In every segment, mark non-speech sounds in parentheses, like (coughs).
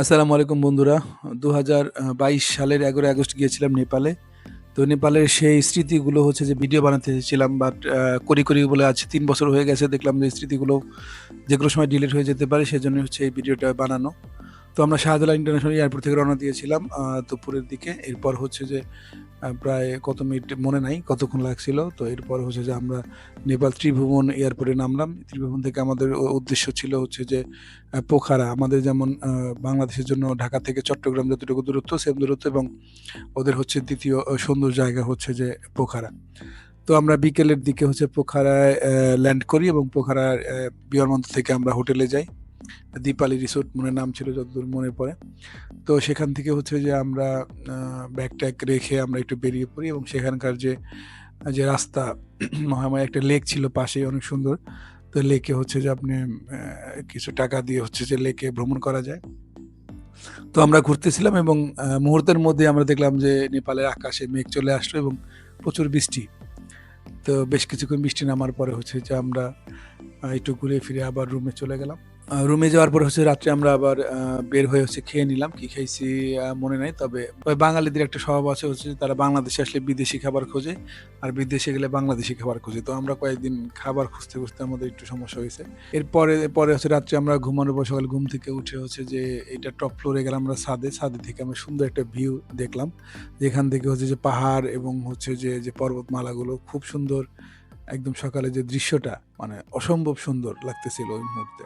আসসালামু আলাইকুম বন্ধুরা। দু বাইশ সালের এগারো আগস্ট গিয়েছিলাম নেপালে। তো নেপালের সেই স্মৃতিগুলো হচ্ছে যে ভিডিও বানাতে চেয়েছিলাম বাট করি করি বলে আজ তিন বছর হয়ে গেছে দেখলাম যে স্মৃতিগুলো যে কোনো সময় ডিলিট হয়ে যেতে পারে সেজন্য হচ্ছে এই ভিডিওটা বানানো। তো আমরা শাহজালাল ইন্টারন্যাশনাল এয়ারপোর্ট থেকে রওনা দিয়েছিলাম দুপুরের দিকে। এরপর হচ্ছে যে প্রায় কত মিনিট মনে নাই কতক্ষণ লাগছিল। তো এরপর হচ্ছে যে আমরা নেপাল ত্রিভুবন এয়ারপোর্টে নামলাম। ত্রিভুবন থেকে আমাদের উদ্দেশ্য ছিল হচ্ছে যে পোখারা। আমাদের যেমন বাংলাদেশের জন্য ঢাকা থেকে চট্টগ্রাম যতটুকু দূরত্ব, সেম দূরত্ব এবং ওদের হচ্ছে দ্বিতীয় সুন্দর জায়গা হচ্ছে যে পোখারা। তো আমরা বিকেলের দিকে হচ্ছে পোখারায় ল্যান্ড করি এবং পোখারার বিমানবন্দর থেকে আমরা হোটেলে যাই। দীপালি রিসোর্ট মনে নাম ছিল যতদূর মনে পড়ে। তো সেখান থেকে হচ্ছে যে আমরা ব্যাগ ট্যাগ রেখে আমরা একটু বেরিয়ে পড়ি এবং সেখানকার যে যে রাস্তা, মহামায় একটা লেক ছিল পাশেই অনেক সুন্দর। তো লেকে হচ্ছে যে আপনি কিছু টাকা দিয়ে হচ্ছে যে লেকে ভ্রমণ করা যায়। তো আমরা ঘুরতেছিলাম এবং মুহূর্তের মধ্যে আমরা দেখলাম যে নেপালের আকাশে মেঘ চলে আসলো এবং প্রচুর বৃষ্টি। তো বেশ কিছুক্ষণ বৃষ্টি নামার পরে হচ্ছে যে আমরা একটু ঘুরে ফিরে আবার রুমে চলে গেলাম। রুমে যাওয়ার পর হচ্ছে রাত্রে আমরা আবার বের হয়ে হচ্ছে খেয়ে নিলাম, কি খাইছি মনে নাই, তবে বাঙালিদের একটা স্বভাব আছে হচ্ছে তারা বাংলাদেশে আসলে বিদেশি খাবার খোঁজে আর বিদেশে গেলে বাংলাদেশি খাবার খোঁজে। তো আমরা কয়েকদিন খাবার খুঁজতে খুঁজতে আমাদের একটু সমস্যা হয়েছে। এরপরে পরে হচ্ছে রাত্রে আমরা ঘুমানোর পর সকালে ঘুম থেকে উঠে হচ্ছে যে এটা টপ ফ্লোরে গেলাম আমরা ছাদে। ছাদে থেকে আমরা সুন্দর একটা ভিউ দেখলাম, যেখান থেকে হচ্ছে যে পাহাড় এবং হচ্ছে যে যে পর্বতমালাগুলো খুব সুন্দর, একদম সকালে যে দৃশ্যটা মানে অসম্ভব সুন্দর লাগতেছিল ওই মুহূর্তে।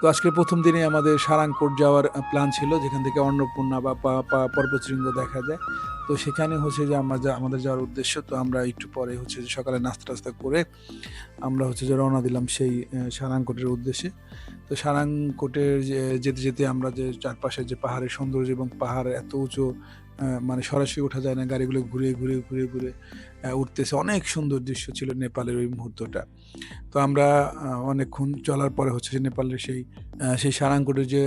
তো আজকে প্রথম দিনে আমাদের সারাংকোট যাওয়ার প্ল্যান ছিল, যেখান থেকে অন্নপূর্ণা বা পর্বতশৃঙ্গ দেখা যায়। তো সেখানে হচ্ছে যে আমরা আমাদের যাওয়ার উদ্দেশ্য, তো আমরা একটু পরে হচ্ছে যে সকালে নাস্তা টাস্তা করে আমরা হচ্ছে যে রওনা দিলাম সেই সারাংকোটের উদ্দেশ্যে। তো সারাংকোটের যেতে যেতে আমরা যে চারপাশে যে পাহাড়ের সৌন্দর্য এবং পাহাড় এত উঁচু মানে সরাসরি ওঠা যায় না, গাড়িগুলো ঘুরে ঘুরে ঘুরে ঘুরে উঠতেছে। অনেক সুন্দর দৃশ্য ছিল নেপালের ওই মুহূর্তটা। তো আমরা অনেকক্ষণ চলার পরে হচ্ছে যে নেপালের সেই সেই সারাংকোটের যে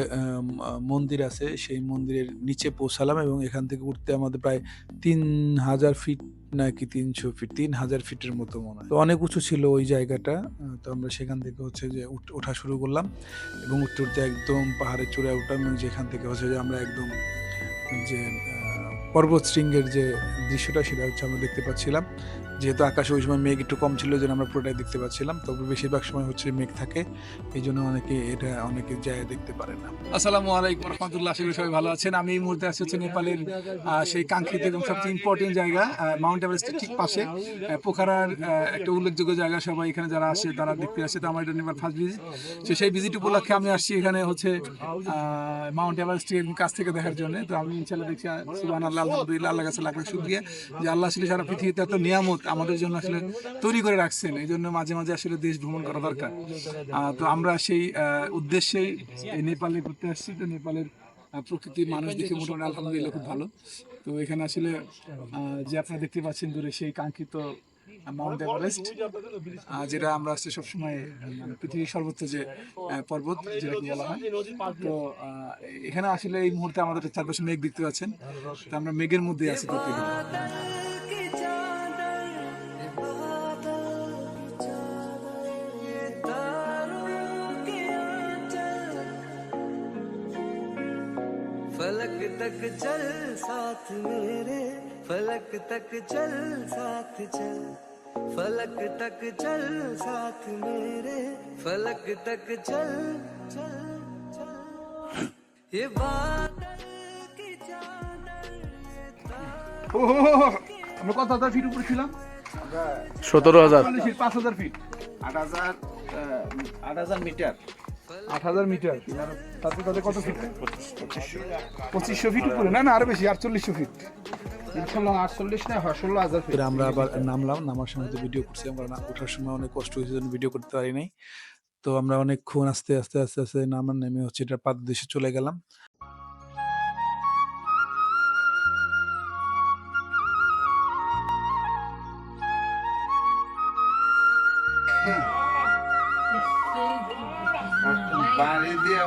মন্দির আছে, সেই মন্দিরের নিচে পৌঁছালাম এবং এখান থেকে উঠতে আমাদের প্রায় তিন হাজার ফিট নাকি তিনশো ফিট, তিন হাজার ফিটের মতো মনে হয়। তো অনেক উঁচু ছিল ওই জায়গাটা তো আমরা সেখান থেকে হচ্ছে যে ওঠা শুরু করলাম এবং উঠতে উঠতে একদম পাহাড়ের চূড়ায় উঠলাম এবং যেখান থেকে হচ্ছে যে আমরা একদম যে পর্বত শৃঙ্গের যে দৃশ্যটা সেটা হচ্ছে আমরা দেখতে পাচ্ছিলাম। যেহেতু আকাশে ওই সময় মেঘ একটু কম ছিল, যেন আমরা পুরোটাই দেখতে পাচ্ছিলাম। তবে বেশিরভাগ সময় হচ্ছে মেঘ থাকে, এই জন্য অনেকে এটা অনেকে যায় দেখতে পারে না। আসসালামু আলাইকুম রহমতুল্লাহ, আশা সবাই ভালো আছেন। আমি এই মুহূর্তে আছি হচ্ছে নেপালের সেই কাঙ্ক্ষিত এবং সবচেয়ে ইম্পর্টেন্ট জায়গা মাউন্ট এভারেস্টের ঠিক পাশে। পোখারার একটা উল্লেখযোগ্য জায়গা, সবাই এখানে যারা আসে তারা দেখতে আসে, তো আমার এটা নেপাল ফার্স্ট ভিজিট তো সেই ভিজিট উপলক্ষে আমি আসছি এখানে হচ্ছে মাউন্ট এভারেস্টের কাছ থেকে দেখার জন্য। তো আমি ইনশাল্লাহ দেখছি সুবান আলহামদুলিল্লাহ আল্লাহ কাছে লাখ লাখ শুক্রিয়া যে আল্লাহ আসলে সারা পৃথিবীতে এত নিয়ামত আমাদের জন্য আসলে তৈরি করে রাখছেন। এই জন্য মাঝে মাঝে আসলে দেশ ভ্রমণ করা দরকার। তো আমরা সেই উদ্দেশ্যেই এই নেপালে ঘুরতে আসছি। তো নেপালের প্রকৃতির মানুষ দেখে মোটামুটি আলহামদুলিল্লাহ খুব ভালো। তো এখানে আসলে যে আপনারা দেখতে পাচ্ছেন দূরে সেই কাঙ্ক্ষিত মাউন্ট এভারেস্ট আহ, যেটা আমরা আসলে সবসময় আহ, মানে পৃথিবীর সর্বোচ্চ যে আহ, পর্বত যেটাকে বলা হয় তো আহ, এখানে আসলে এই মুহূর্তে আমাদের চারপাশে মেঘ দেখতে পাচ্ছেন তো আমরা মেঘের মধ্যে আছি তো फलक तक चल साथ मेरे फलक तक चल साथ चल फलक तक चल साथ मेरे फलक तक चल चल चल (coughs) ये बादल की चादर ये तार আমরা কত হাজার ফিট উপরে ছিলাম সতেরো হাজার পাঁচ হাজার ফিট আট হাজার আট হাজার মিটার আট হাজার মিটার তাতে তাতে কত ফিট পঁচিশশো ফিট উপরে না না আরো বেশি আটচল্লিশশো ফিট হয় আমরা আবার নামলাম নামার সময় তো ভিডিও করছি আমরা না ওঠার সময় অনেক কষ্ট হয়েছে ভিডিও করতে পারি নাই। তো আমরা অনেকক্ষণ আস্তে আস্তে আস্তে আস্তে নামার নেমে হচ্ছে এটা পাদ দেশে চলে গেলাম। বাড়ি দিয়ে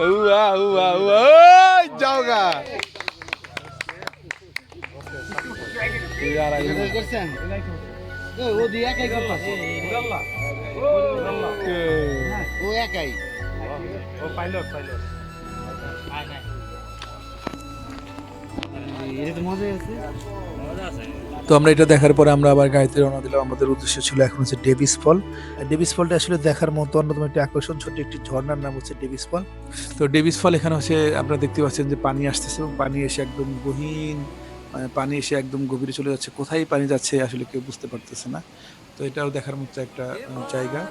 উয়া উয়া উয়া ওই যাওগা তো আমরা এটা দেখার পরে আমরা আবার গাড়িতে রওনা দিলাম। আমাদের উদ্দেশ্য ছিল এখন হচ্ছে ডেভিস ফল ডেভিস ফলটা আসলে দেখার মতো অন্যতম একটি আকর্ষণ, ছোট্ট একটি ঝর্ণার নাম হচ্ছে ডেভিস ফল তো ডেভিস ফল এখানে হচ্ছে আপনারা দেখতে পাচ্ছেন যে পানি আসতেছে এবং পানি এসে একদম গহীন পানি এসে একদম গভীরে চলে যাচ্ছে। কোথায় পানি যাচ্ছে আসলে কেউ বুঝতে পারতেছে না। তো এটাও দেখার মতো একটা জায়গা।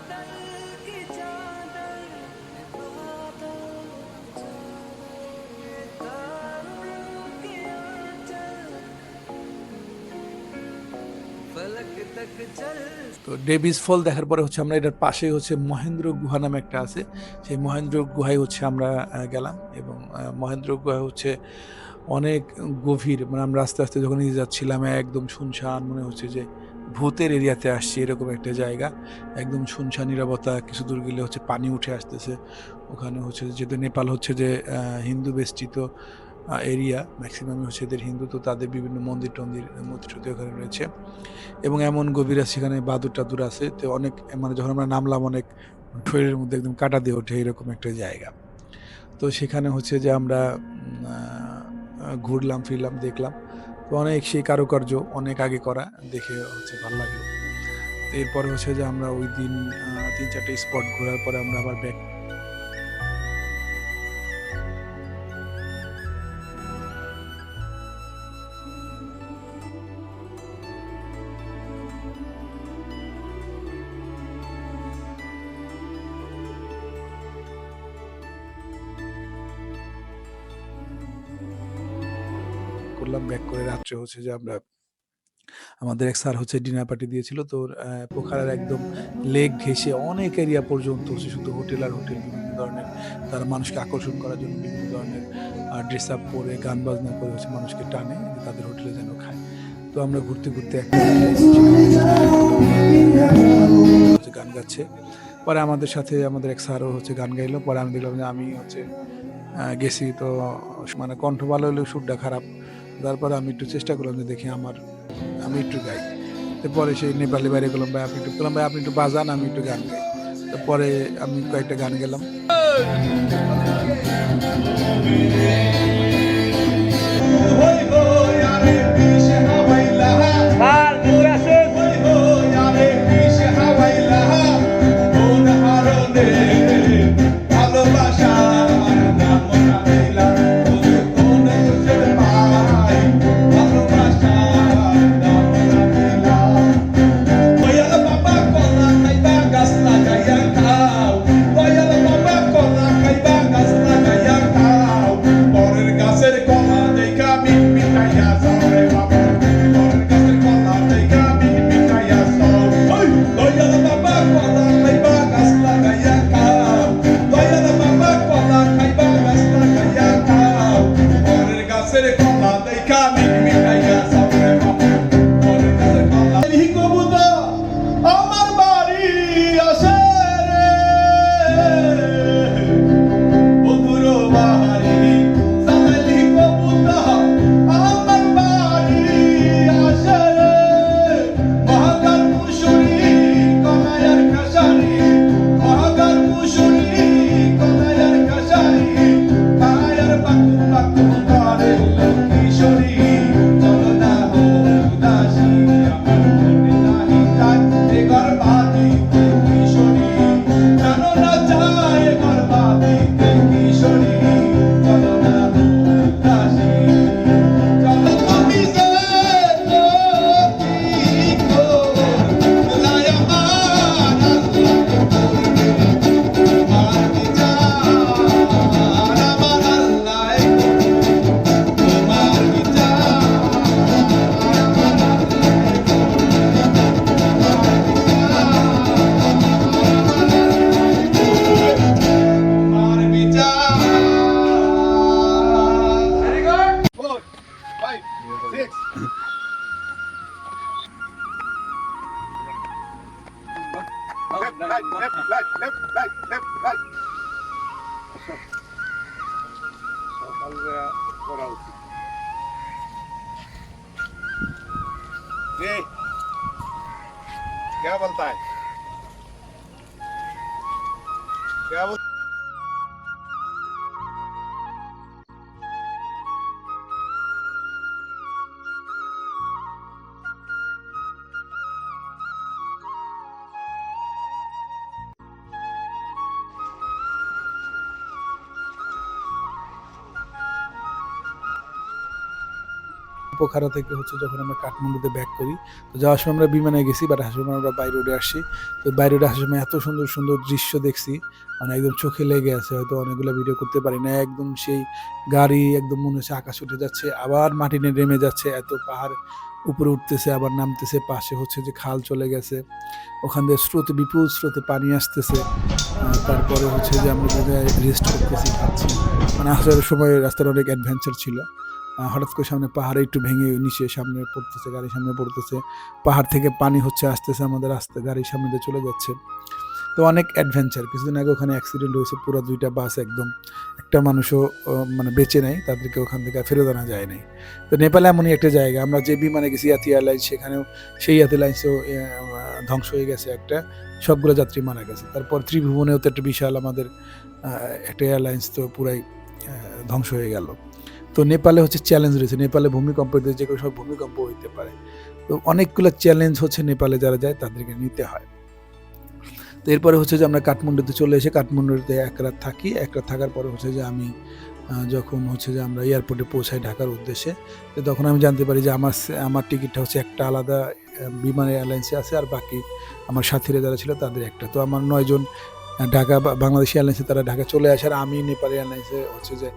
তো ডেভিস ফল দেখার পরে হচ্ছে আমরা এটার পাশে হচ্ছে মহেন্দ্র গুহা নামে একটা আছে। সেই মহেন্দ্র গুহায় হচ্ছে আমরা গেলাম এবং মহেন্দ্র গুহা হচ্ছে অনেক গভীর। মানে আমরা আস্তে আস্তে যখন নিয়ে যাচ্ছিলাম, একদম শুনশান মনে হচ্ছে যে ভূতের এরিয়াতে আসছি এরকম একটা জায়গা। একদম শুনশান নিরাপত্তা, কিছু দূর গেলে হচ্ছে পানি উঠে আসতেছে। ওখানে হচ্ছে যেহেতু নেপাল হচ্ছে যে হিন্দু বেষ্টিত এরিয়া ম্যাক্সিমাম হচ্ছে এদের হিন্দু, তো তাদের বিভিন্ন মন্দির টন্দির মূর্তি টুর্তি ওখানে রয়েছে। এবং এমন গভীর সেখানে বাদুর টাদুর আছে, তো অনেক মানে যখন আমরা নামলাম, অনেক ঠোঁটের মধ্যে একদম কাটা দিয়ে ওঠে এরকম একটা জায়গা। তো সেখানে হচ্ছে যে আমরা ঘুরলাম, ফিরলাম, দেখলাম। তো অনেক সেই কারুকার্য অনেক আগে করা, দেখে হচ্ছে ভালো লাগল। এরপরে হচ্ছে যে আমরা ওই দিন তিন চারটে স্পট ঘোরার পরে আমরা আবার ব্যাক করলাম ব্যাক করে রাত্রে হচ্ছে যে আমরা, আমাদের এক স্যার হচ্ছে ডিনার পার্টি দিয়েছিল। তো পোখারার একদম লেক ঘেঁষে অনেক এরিয়া পর্যন্ত হচ্ছে শুধু হোটেল আর হোটেল, বিভিন্ন ধরনের তারা মানুষকে আকর্ষণ করার জন্য বিভিন্ন ধরনের ড্রেস আপ করে, গান বাজনা করে হচ্ছে মানুষকে টানে তাদের হোটেলে যেন খায়। তো আমরা ঘুরতে ঘুরতে গান গাচ্ছে। পরে আমাদের সাথে আমাদের এক স্যারও হচ্ছে গান গাইলো। পরে আমি দেখলাম যে আমি হচ্ছে গেছি। তো মানে কণ্ঠ ভালো হলেও সুরটা খারাপ। তারপরে আমি একটু চেষ্টা করলাম যে দেখি আমার, আমি একটু গাই। এরপরে সেই নেপালি বাইরে গেলাম ভাই, আপনি একটু বললাম ভাই, আপনি একটু বাজান, আমি একটু গান গাই। তারপরে আমি কয়েকটা গান গেলাম। क्या बोलता है? क्या बोल পোখারা থেকে হচ্ছে যখন আমরা কাঠমান্ডুতে ব্যাক করি, তো যাওয়ার সময় আমরা বিমানে গেছি বাট আসার সময় আমরা বাই রোডে আসছি। তো বাই রোডে আসার সময় এত সুন্দর সুন্দর দৃশ্য দেখছি মানে একদম চোখে লেগে আছে, হয়তো অনেকগুলো ভিডিও করতে পারি না, একদম সেই গাড়ি একদম মনে হচ্ছে আকাশ উঠে যাচ্ছে, আবার মাটি নেমে যাচ্ছে, এত পাহাড় উপরে উঠতেছে, আবার নামতেছে, পাশে হচ্ছে যে খাল চলে গেছে। ওখান দিয়ে স্রোতে, বিপুল স্রোতে পানি আসতেছে তারপরে হচ্ছে যে আমরা রেস্ট করতেছি, খাচ্ছি। মানে আসার সময় রাস্তার অনেক অ্যাডভেঞ্চার ছিল। হঠাৎ করে সামনে পাহাড়ে একটু ভেঙে নিচে সামনে পড়তেছে, গাড়ির সামনে পড়তেছে। পাহাড় থেকে পানি হচ্ছে, আসতেছে আমাদের রাস্তা গাড়ির সামনে দিয়ে চলে যাচ্ছে। তো অনেক অ্যাডভেঞ্চার কিছুদিন আগে ওখানে অ্যাক্সিডেন্ট হয়েছে, পুরো দুইটা বাস একদম। একটা মানুষও মানে বেঁচে নাই, তাদেরকে ওখান থেকে ফেরত আনা যায় নাই। তো নেপালে এমনই একটা জায়গা, আমরা যে বিমানে গেছি ইয়াতি এয়ারলাইন্স সেখানেও সেই ইয়াতি লাইন্সও ধ্বংস হয়ে গেছে একটা। সবগুলো যাত্রী মারা গেছে। তারপর ত্রিভুবনেও তো একটা বিশাল আমাদের একটা এয়ারলাইন্স তো পুরাই ধ্বংস হয়ে গেল। তো নেপালে হচ্ছে চ্যালেঞ্জ রয়েছে। নেপালে ভূমিকম্প যে সময় ভূমিকম্প হইতে পারে। তো অনেকগুলো চ্যালেঞ্জ হচ্ছে নেপালে যারা যায় তাদেরকে নিতে হয়। তো এরপরে হচ্ছে যে আমরা কাঠমান্ডুতে চলে এসে কাঠমান্ডুতে এক রাত থাকি। এক রাত থাকার পরে হচ্ছে যে আমি যখন হচ্ছে যে আমরা এয়ারপোর্টে পৌঁছাই ঢাকার উদ্দেশ্যে, তো তখন আমি জানতে পারি যে আমার আমার টিকিটটা হচ্ছে একটা আলাদা বিমান এয়ারলাইন্সে আছে আর বাকি আমার সাথীরা যারা ছিল তাদের একটা। তো আমার নয়জন ঢাকা বাংলাদেশ এয়ারলাইন্সে তারা ঢাকা চলে আসে, আর আমি নেপাল এয়ারলাইন্সে হচ্ছে যে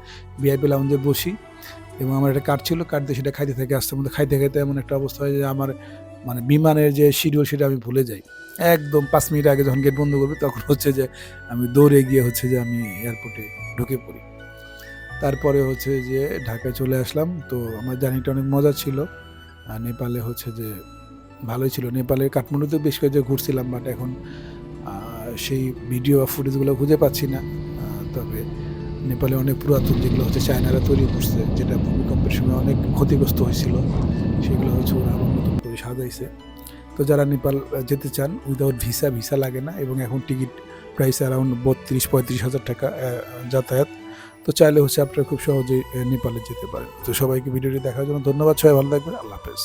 ভিআইপি লাউঞ্জে বসি। এবং আমার একটা কার্ড ছিল কার্ড দিয়ে সেটা খাইতে থেকে, আসতে মধ্যে খাইতে খাইতে এমন একটা অবস্থা হয় যে আমার মানে বিমানের যে শিডিউল সেটা আমি ভুলে যাই। একদম পাঁচ মিনিট আগে যখন গেট বন্ধ করবে, তখন হচ্ছে যে আমি দৌড়ে গিয়ে হচ্ছে যে আমি এয়ারপোর্টে ঢুকে পড়ি। তারপরে হচ্ছে যে ঢাকায় চলে আসলাম, তো আমার জার্নিটা অনেক মজা ছিল। আর নেপালে হচ্ছে যে ভালোই ছিল। নেপালের কাঠমান্ডুতে বেশ কয়েক জায়গায় ঘুরছিলাম বাট এখন সেই ভিডিও বা ফুটেজগুলো খুঁজে পাচ্ছি না। তবে নেপালে অনেক পুরাতন যেগুলো হচ্ছে চায়নারা তৈরি করছে, যেটা ভূমিকম্পের সময় অনেক ক্ষতিগ্রস্ত হয়েছিল, সেগুলো হচ্ছে ওরা আবার নতুন করে সাজাইছে। তো যারা নেপাল যেতে চান উইদাউট ভিসা ভিসা লাগে না এবং এখন টিকিট প্রাইস অ্যারাউন্ড বত্রিশ, পঁয়ত্রিশ হাজার টাকা যাতায়াত। তো চাইলে হচ্ছে আপনারা খুব সহজেই নেপালে যেতে পারেন। তো সবাইকে ভিডিওটি দেখার জন্য ধন্যবাদ, সবাই ভালো থাকবেন, আল্লাহ হাফেজ।